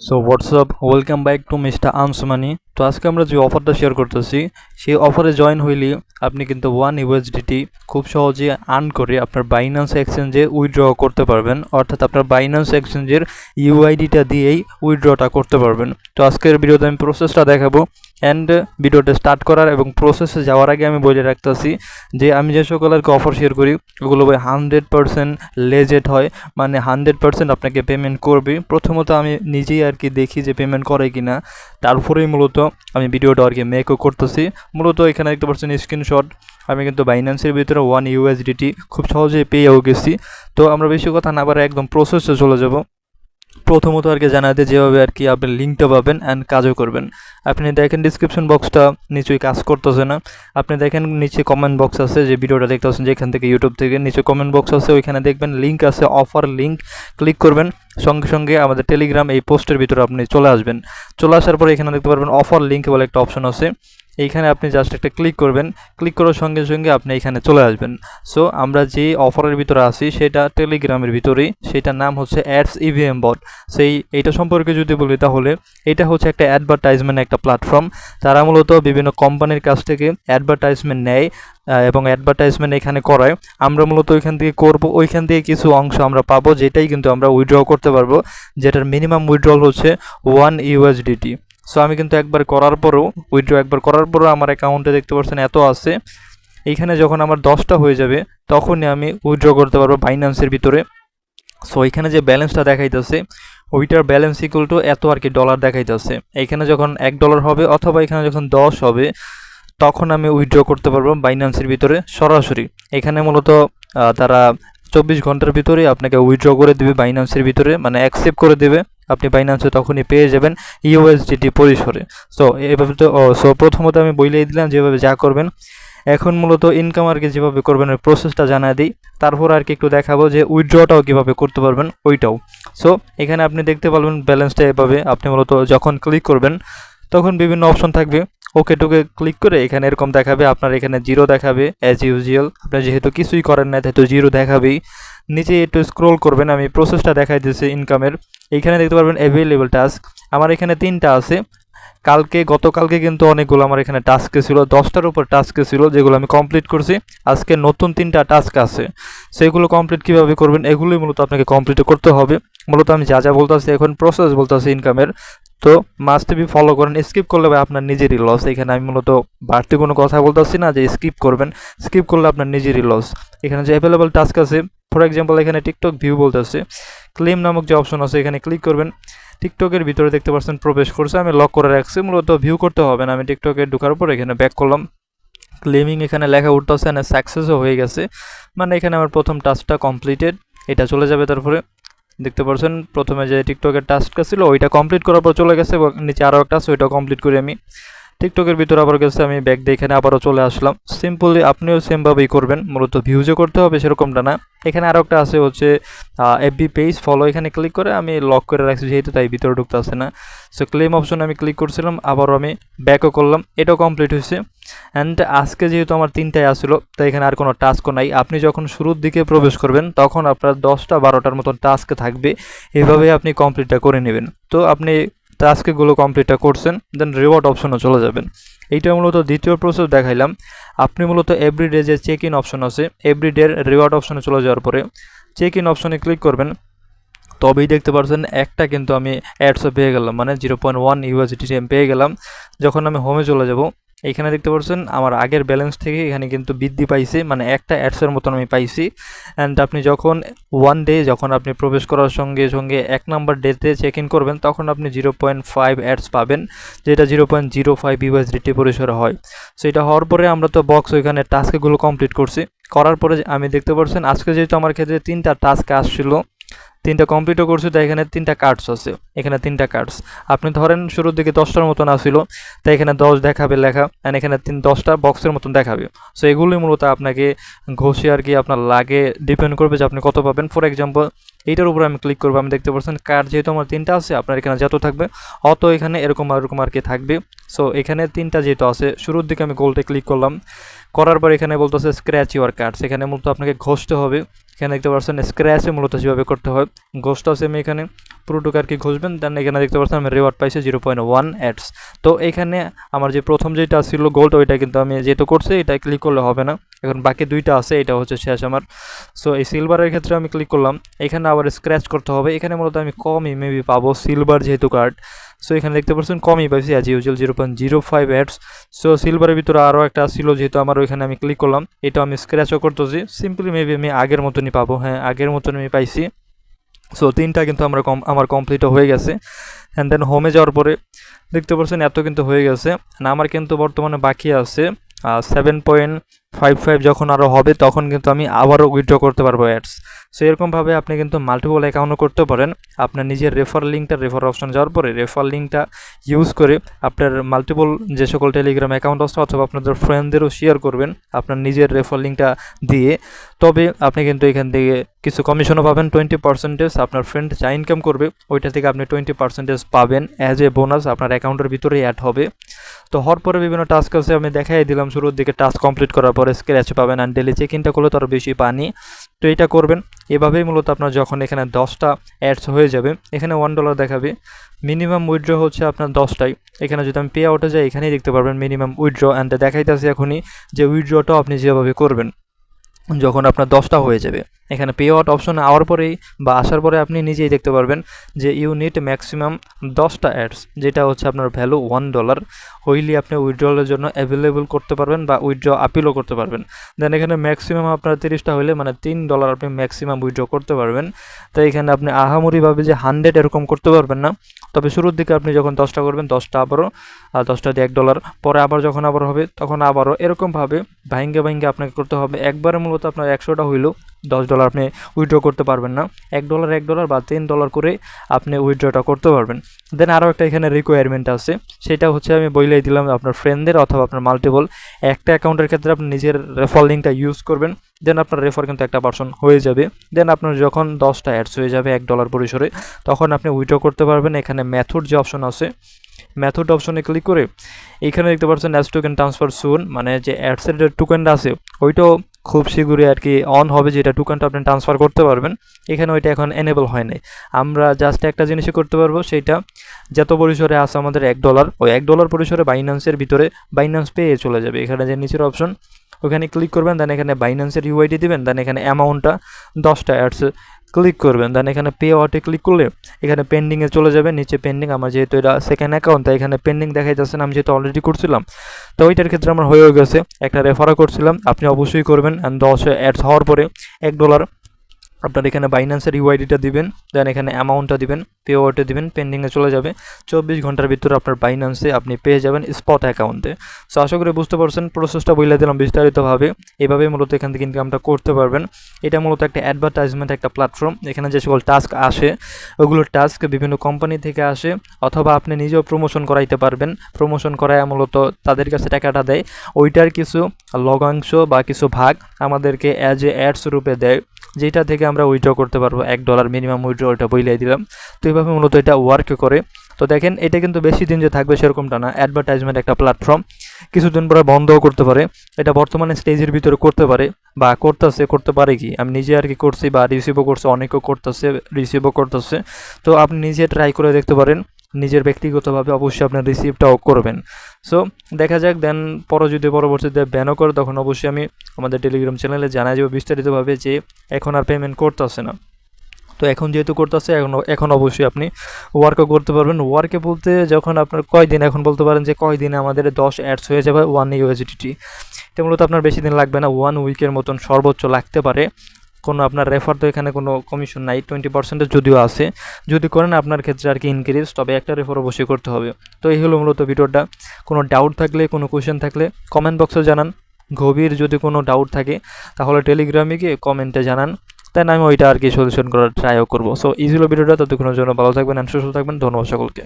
so what's up? Welcome back to mr arms money তো আজকে আমরা যে অফারটা শেয়ার করতেছি, সেই অফারে জয়েন হইলে আপনি কিন্তু ওয়ান ইউএসডিটি খুব সহজে আর্ন করে আপনার বাইন্যান্স এক্সচেঞ্জে উইথড্র করতে পারবেন। অর্থাৎ আপনার বাইন্যান্স এক্সচেঞ্জের ইউআইডিটা দিয়েই উইথড্রটা করতে পারবেন। তো আজকের ভিডিওতে আমি প্রসেসটা দেখাবো। অ্যান্ড ভিডিওটা স্টার্ট করার এবং প্রসেসে যাওয়ার আগে আমি বলে রাখতেছি যে, আমি যে সকল আর কি অফার শেয়ার করি, ওগুলো ভাই হান্ড্রেড পারসেন্ট লেজেট হয়। মানে হানড্রেড পারসেন্ট আপনাকে পেমেন্ট করবে। প্রথমত আমি নিজেই আর কি দেখি যে পেমেন্ট করে কি না তারপরেই মূলত আমি ভিডিওটা আর কি মেকও করতেছি। মূলত এখানে দেখতে পাচ্ছেন স্ক্রিনশট আমি কিন্তু বাইন্যান্সের ভিতরে ওয়ান ইউএসডিটি খুব সহজেই পেয়েও গেছি। তো আমরা বেশি কথা না পারে একদম প্রসেসে চলে যাব। প্রথমত আর কি জানাতে যেভাবে আর কি আপনি লিঙ্কটা পাবেন অ্যান্ড কাজও করবেন। আপনি দেখেন ডিসক্রিপশন বক্সটা নিচেই কাজ করতেছে না। আপনি দেখেন নিচে কমেন্ট বক্স আছে যে ভিডিওটা দেখতে পাচ্ছেন যেখান থেকে ইউটিউব থেকে। নিচে কমেন্ট বক্স আছে, ওইখানে দেখবেন লিঙ্ক আছে অফার লিঙ্ক ক্লিক করবেন। সঙ্গে সঙ্গে আমাদের টেলিগ্রাম এই পোস্টের ভিতরে আপনি চলে আসবেন। চলে আসার পরে এখানে দেখতে পারবেন অফার লিঙ্ক বলে একটা অপশন আছে। এইখানে আপনি জাস্ট একটা ক্লিক করবেন। ক্লিক করার সঙ্গে সঙ্গে আপনি এখানে চলে আসবেন। সো আমরা যে অফারের ভিতরে আছি, সেটা টেলিগ্রামের ভিতরেই। সেটার নাম হচ্ছে অ্যাডস ইভিএম বট সেই, এইটা সম্পর্কে যদি বলি তাহলে, এটা হচ্ছে একটা অ্যাডভার্টাইজমেন্ট একটা প্ল্যাটফর্ম তারা মূলত বিভিন্ন কোম্পানির কাছ থেকে অ্যাডভার্টাইজমেন্ট নেয় এবং অ্যাডভার্টাইজমেন্ট এখানে করায়। আমরা মূলত ওইখান থেকে করব, ওইখান থেকে কিছু অংশ আমরা পাবো, যেটাই কিন্তু আমরা উইথড্র করতে পারব। যেটার মিনিমাম উইথড্রল হচ্ছে ওয়ান ইউএসডিটি সো আমি কিন্তু একবার করার পরেও উইথড্র একবার করার পরেও আমার অ্যাকাউন্টে দেখতে পাচ্ছেন এত আছে। এইখানে যখন আমার দশটা হয়ে যাবে, তখনই আমি উইথড্র করতে পারব বাইন্যান্সের ভিতরে। সো এখানে যে ব্যালেন্সটা দেখাইতেছে, ওইটার ব্যালেন্স ইকুয়াল টু এত আর কি ডলার দেখাইতেছে। এইখানে যখন এক ডলার হবে অথবা এখানে যখন দশ হবে, তখন আমি উইথড্র করতে পারব বাইন্যান্সের ভিতরে সরাসরি। এখানে মূলত তারা চব্বিশ ঘণ্টার ভিতরে আপনাকে উইথড্র করে দেবে বাইন্যান্সের ভিতরে মানে অ্যাকসেপ্ট করে দেবে। আপনি বাইন্যান্সে তখনই পেয়ে যাবেন ইউএসডিটি পরিসরে। সো এভাবে তো সো প্রথমত আমি বইলেই দিলাম যেভাবে যা করবেন। এখন মূলত ইনকাম আর কি যেভাবে করবেন, ওই প্রসেসটা জানা দিই। তারপর আর কি একটু দেখাবো যে উইথড্রটাও কীভাবে করতে পারবেন, ওইটাও। সো এখানে আপনি দেখতে পারবেন ব্যালেন্সটা এভাবে। আপনি মূলত যখন ক্লিক করবেন, তখন বিভিন্ন অপশন থাকবে। ওকে টুকে ক্লিক করে এখানে এরকম দেখাবে। আপনার এখানে জিরো দেখাবে অ্যাজ ইউজুয়াল আপনি যেহেতু কিছুই করেন না যেহেতু জিরো দেখাবেই। নিচে একটু স্ক্রোল করবেন, আমি প্রসেসটা দেখাই দিয়েছি ইনকামের এইখানে দেখতে পারবেন অ্যাভেলেবল টাস্ক আমার এখানে তিনটা আছে। কালকে, গতকালকে কিন্তু অনেকগুলো আমার এখানে টাস্কে ছিল। দশটার উপর টাস্কে ছিল, যেগুলো আমি কমপ্লিট করছি। আজকে নতুন তিনটা টাস্ক আছে। সেগুলো কমপ্লিট কীভাবে করবেন, এগুলোই মূলত আপনাকে কমপ্লিট করতে হবে। মূলত আমি যা যা বলতেছি, এখন প্রসেস বলতেছি ইনকামের তো মাস্ট বি ফলো করেন। স্কিপ করলে ভাই আপনার নিজেরই লস এখানে আমি মূলত বাড়তি কোনো কথা বলতেছি না যে স্কিপ করবেন। স্কিপ করলে আপনার নিজেরই লস এখানে যে অ্যাভেলেবল টাস্ক আছে ফর এক্সাম্পল এখানে টিকটক ভিউ বলতেছে। ক্লেম নামক যে অপশন আছে, এখানে ক্লিক করবেন। টিকটকের ভিতরে দেখতে পাচ্ছেন প্রবেশ করছে, আমি লক করে রাখছি, মূলত ভিউ করতে হবে না। আমি টিকটকে ঢোকার পর এখানে ব্যাক করলাম। ক্লেমিং এখানে লেখা উঠতেছে না সাকসেসও হয়ে গেছে। মানে এখানে আমার প্রথম টাস্কটা কমপ্লিটেড এটা চলে যাবে তারপরে। দেখতে পাচ্ছেন, প্রথমে যে টিকটকের টাস্কটা ছিল, ওইটা কমপ্লিট করার পর চলে গেছে, এবং নিচে আরও একটা আছে ওইটা কমপ্লিট করি আমি। টিকটকের ভিতরে আবার গেছে, আমি ব্যাগ দিয়ে এখানে আবারও চলে আসলাম। সিম্পলি আপনিও সেমভাবেই করবেন, মূলত ভিউজে করতে হবে সেরকমটা না। এখানে আরও একটা আছে হচ্ছে এফবি পেজ ফলো এখানে ক্লিক করে আমি লক করে রাখছি, যেহেতু তাই ভিতরে ঢুকতে আসে না। সো ক্লেম অপশন আমি ক্লিক করছিলাম, আবারও আমি ব্যাকও করলাম, এটাও কমপ্লিট হয়েছে। অ্যান্ড আজকে যেহেতু আমার তিনটায় আসলো, তাই এখানে আর কোনো টাস্কও নাই। আপনি যখন শুরুর দিকে প্রবেশ করবেন, তখন আপনার দশটা বারোটার মতন টাস্ক থাকবে। এভাবে আপনি কমপ্লিটটা করে নেবেন। তো আপনি টাস্কগুলো কমপ্লিটটা করছেন দেন রিওয়ার্ড অপশনও চলে যাবেন। এইটা মূলত দ্বিতীয় প্রসেস দেখাইলাম। আপনি মূলত এভরিডে যে চেক ইন অপশন আছে এভরিডের রিওয়ার্ড অপশনে চলে যাওয়ার পরে চেক ইন অপশনে ক্লিক করবেন, তবেই দেখতে পাচ্ছেন একটা কিন্তু আমি অ্যাডসও পেয়ে গেলাম মানে জিরো পয়েন্ট ওয়ান ইউএসডি আমি পেয়ে গেলাম। যখন আমি হোমে চলে যাব এখানে দেখতে পাচ্ছেন, আমার আগের ব্যালেন্স থেকে এখানে কিন্তু বৃদ্ধি পাইছে মানে একটা অ্যাডসের মতন আমি পাইছি। অ্যান্ড আপনি যখন ওয়ান ডে যখন আপনি প্রবেশ করার সঙ্গে সঙ্গে এক নাম্বার ডেতে চেক ইন করবেন, তখন আপনি জিরো পয়েন্ট ফাইভ অ্যাডস পাবেন, যেটা zero point zero five USDT পরিসরে হয়। সো এটা হওয়ার পরে আমরা তো বক্স ওইখানে টাস্কগুলো কমপ্লিট করছি। করার পরে আমি দেখতে পাচ্ছেন, আজকে যেহেতু আমার ক্ষেত্রে তিনটা টাস্ক আসছিল তিনটা কমপ্লিটও করছি তাই এখানে তিনটা কার্ডস আছে। এখানে তিনটা কার্ডস আপনি ধরেন শুরুর দিকে দশটার মতন আসছিল তাই এখানে দশ দেখাবে লেখা অ্যান্ড এখানে তিন দশটা বক্সের মতন দেখাবে। সো এগুলোই মূলত আপনাকে ঘষে আর কি আপনার লাগে ডিপেন্ড করবে যে আপনি কত পাবেন। ফর এক্সাম্পল এইটার উপর আমি ক্লিক করব, আমি দেখতে পাচ্ছেন কার্ড যেহেতু আমার তিনটা আছে, আপনার এখানে যত থাকবে, অত এখানে এরকম এরকম আর কি থাকবে। সো এখানে তিনটা যেহেতু আছে, শুরুর দিকে আমি গোলটা ক্লিক করলাম। করার পর এখানে বলতেছে স্ক্র্যাচ ইউর কার্ডস এখানে মূলত আপনাকে ঘষতে হবে। এখানে দেখতে পাচ্ছেন স্ক্র্যাচে মূলত যেভাবে করতে হয়। ঘষটাও আমি এখানে। পুরোটুকু আর কি ঘষবেন দেন এখানে দেখতে পাচ্ছেন আমি রিওয়ার্ড পাইছি জিরো পয়েন্ট ওয়ান অ্যাডস তো এখানে আমার যে প্রথম যেটা ছিল গোল্ড ওইটা কিন্তু আমি যেহেতু করছি, এটা ক্লিক করলে হবে না। এখন বাকি দুইটা আছে, এটা হচ্ছে শেষ আমার। সো এই সিলভারের ক্ষেত্রে আমি ক্লিক করলাম। এখানে আবার স্ক্র্যাচ করতে হবে। এখানে মূলত আমি কমই মেবি পাবো সিলভার যেহেতু কার্ড সো এখানে দেখতে পাচ্ছেন কমই পাইছি as usual zero point zero five ads so সিলভারের ভিতরে আরও একটা ছিল যেহেতু আমার ওইখানে আমি ক্লিক করলাম। এটা আমি স্ক্র্যাচও করতেছি। সিম্পলি মেবি আমি আগের মতনই পাবো। হ্যাঁ আগের মতন আমি পাইছি। সো তিনটা কিন্তু আমরা কম আমার কমপ্লিটও হয়ে গেছে। অ্যান্ড দেন হোমে যাওয়ার পরে দেখতে পাচ্ছেন এত কিন্তু হয়ে গেছে। না আমার কিন্তু বর্তমানে বাকি আছে সেভেন পয়েন্ট ফাইভ ফাইভ যখন আরও হবে, তখন কিন্তু আমি আবারও উইথড্র করতে পারব অ্যাডস সো এরকমভাবে আপনি কিন্তু মাল্টিপল অ্যাকাউন্টও করতে পারেন। আপনার নিজের রেফার লিঙ্কটা রেফার অপশন যাওয়ার পরে রেফার লিঙ্কটা ইউজ করে আপনার মাল্টিপল যে সকল টেলিগ্রাম অ্যাকাউন্ট আছে অথবা আপনাদের ফ্রেন্ডদেরও শেয়ার করবেন আপনার নিজের রেফার লিঙ্কটা দিয়ে। তবে আপনি কিন্তু এখান থেকে কিছু কমিশনও পাবেন টোয়েন্টি পার্সেন্টেজ আপনার ফ্রেন্ড যা ইনকাম করবে, ওইটা থেকে আপনি টোয়েন্টি পার্সেন্টেজ পাবেন অ্যাজ এ বোনাস আপনার অ্যাকাউন্টের ভিতরেই অ্যাড হবে। তো হওয়ার পরে বিভিন্ন টাস্ক আছে, আমি দেখাই দিলাম শুরুর দিকে টাস্ক কমপ্লিট করার পরে স্ক্র্যাচ পাবেন অ্যান্ড ডেলি চেক ইনটা করলে তো বেশি পানি। তো এটা করবেন। এভাবেই মূলত আপনার যখন এখানে দশটা অ্যাডস হয়ে যাবে, এখানে ওয়ান ডলার দেখাবে। মিনিমাম উইড্রো হচ্ছে আপনার দশটাই। এখানে যদি আমি পে আউটে যাই, এখানেই দেখতে পারবেন মিনিমাম উইড্রো অ্যান্ড দেখাইতেছি এখনই যে উইড্রোটাও আপনি যেভাবে করবেন। যখন আপনার দশটা হয়ে যাবে, এখানে পে আউট অপশন আওয়ার পরেই বা আসার পরে আপনি নিজেই দেখতে পারবেন যে ইউনিট ম্যাক্সিমাম দশটা অ্যাডস যেটা হচ্ছে আপনার ভ্যালু ওয়ান ডলার হইলি আপনি উইথড্রলের জন্য অ্যাভেলেবল করতে পারবেন বা উইথড্র আপিলও করতে পারবেন। দেন এখানে ম্যাক্সিমাম আপনার তিরিশটা হলে মানে তিন ডলার আপনি ম্যাক্সিমাম উইথড্র করতে পারবেন। তাই এখানে আপনি আহামরিভাবে যে হান্ড্রেড এরকম করতে পারবেন না। তবে শুরুর দিকে আপনি যখন দশটা করবেন, দশটা আবারও দশটা দিয়ে এক ডলার পরে আবার যখন আবার হবে, তখন আবারও এরকমভাবে ভাইঙ্গে ভাইঙ্গে আপনাকে করতে হবে। একবারে মূলত আপনার একশোটা হইলেও দশ ডলার আপনি উইথড্র করতে পারবেন না। এক ডলার এক ডলার বা তিন ডলার করে আপনি উইথড্রটা করতে পারবেন। দেন আরও একটা এখানে রিকোয়ারমেন্ট আছে। সেটা হচ্ছে আমি বইলেই দিলাম আপনার ফ্রেন্ডদের অথবা আপনার মাল্টিপল একটা অ্যাকাউন্টের ক্ষেত্রে আপনি নিজের রেফার লিঙ্কটা ইউজ করবেন। দেন আপনার রেফার কিন্তু একটা পার্সন হয়ে যাবে। দেন আপনার যখন দশটা অ্যাডস হয়ে যাবে এক ডলার পরিসরে, তখন আপনি উইথড্র করতে পারবেন। এখানে ম্যাথড যে অপশন আছে মেথড অপশনে ক্লিক করে এখানে দেখতে পাচ্ছেন অ্যাডস টোকেন ট্রান্সফার সুন মানে যে অ্যাডসের যে টোকেনটা আছে, ওইটাও খুব শীঘ্রই আর কি অন হবে যেটা টোকেনটা আপনি ট্রান্সফার করতে পারবেন। এখানে ওইটা এখন এনেবল হয় নাই। আমরা জাস্ট একটা জিনিসই করতে পারব সেইটা যত পরিসরে আছে আমাদের এক ডলার ওই এক ডলার পরিসরে বাইন্যান্সের ভিতরে বাইন্যান্স পেয়ে চলে যাবে। এখানে যে নিচের অপশন ওখানে ক্লিক করবেন দেন এখানে বাইন্যান্সের ইউআইডি দেবেন দেন এখানে অ্যামাউন্টটা দশটা অ্যাডস ক্লিক করবেন। দেন এখানে পে আউটে ক্লিক করলে এখানে পেন্ডিংয়ে চলে যাবে, নিচে পেন্ডিং আমার যেহেতু এটা সেকেন্ড অ্যাকাউন্ট তাই এখানে পেন্ডিং দেখাই যাচ্ছে না, আমি যেহেতু অলরেডি করছিলাম। তো ওইটার ক্ষেত্রে আমার হয়ে গেছে, একটা রেফারও করছিলাম, আপনি অবশ্যই করবেন। দশ অ্যাডস হওয়ার পরে এক ডলার আপনার এখানে বাইন্যান্সের ইউআইডিটা দিবেন দেন এখানে অ্যামাউন্টটা দিবেন পে আউটে দিবেন পেন্ডিংয়ে চলে যাবে। চব্বিশ ঘণ্টার ভিতরে আপনার বাইন্যান্সে আপনি পেয়ে যাবেন স্পট অ্যাকাউন্টে সো আশা করি বুঝতে পারছেন প্রসেসটা বলে দিলাম বিস্তারিতভাবে। এভাবে মূলত এখান থেকে ইনকামটা করতে পারবেন। এটা মূলত একটা অ্যাডভার্টাইজমেন্ট একটা প্ল্যাটফর্ম এখানে যে সকল টাস্ক আসে, ওগুলোর টাস্ক বিভিন্ন কোম্পানি থেকে আসে, অথবা আপনি নিজেও প্রমোশন করাইতে পারবেন। প্রমোশন করায় মূলত তাদের কাছে টাকাটা দেয়। ওইটার কিছু লগাংশ বা কিছু ভাগ আমাদেরকে অ্যাজ এ অ্যাডস রূপে দেয়, যেটা থেকে আমরা উইথড্র করতে পারব, এক ডলার মিনিমাম উইড্র ওইটা বইলাই দিলাম। তো এইভাবে মূলত এটা ওয়ার্ক করে। তো দেখেন, এটা কিন্তু বেশি দিন যে থাকবে সেরকমটা না। অ্যাডভার্টাইজমেন্ট একটা প্ল্যাটফর্ম কিছুদিন পরে বন্ধও করতে পারে। এটা বর্তমানে স্টেজের ভিতরে করতে পারে। বা করতেছে, করতে পারে কি? আমি নিজে আর কি করছি বা রিসিভও করছি, অনেকেও করতেছে রিসিভও করতেছে। তো আপনি নিজে ট্রাই করে দেখতে পারেন। নিজের ব্যক্তিগতভাবে অবশ্যই আপনার রিসিভটাও করবেন। সো দেখা যাক দেন পরে যদি পরবর্তীতে ব্যানও করে, তখন অবশ্যই আমি আমাদের টেলিগ্রাম চ্যানেলে জানাই যাব বিস্তারিতভাবে যে এখন আর পেমেন্ট করতেছে না। তো এখন যেহেতু করতেছে, এখন এখন অবশ্যই আপনি ওয়ার্কও করতে পারবেন। ওয়ার্কে বলতে যখন আপনার কয়দিন, এখন বলতে পারেন যে কয়দিনে আমাদের দশ অ্যাডস হয়ে যাবে ওয়ান ইউএসডিটি তো মূলত আপনার বেশি দিন লাগবে না ওয়ান উইকের মতন সর্বোচ্চ লাগতে পারে। কোনো আপনার রেফার তো এখানে কোনো কমিশন নাই টোয়েন্টি পার্সেন্টেজ যদিও আছে। যদি করেন, আপনার ক্ষেত্রে আর কি ইনক্রিজ তবে একটা রেফার অবশ্যই করতে হবে। তো এই হলো মূলত ভিডিওটা। কোনো ডাউট থাকলে, কোনো কোয়েশ্চেন থাকলে কমেন্ট বক্সে জানান। গভীর যদি কোনো ডাউট থাকে, তাহলে টেলিগ্রামে গিয়ে কমেন্টে জানান। তাই আমি ওইটা আর কি সলিউশন করার ট্রাইও করব। সো ইজিলো ভিডিওটা। ততক্ষণের জন্য ভালো থাকবেন অ্যান্ড সুস্থ থাকবেন। ধন্যবাদ সকলকে।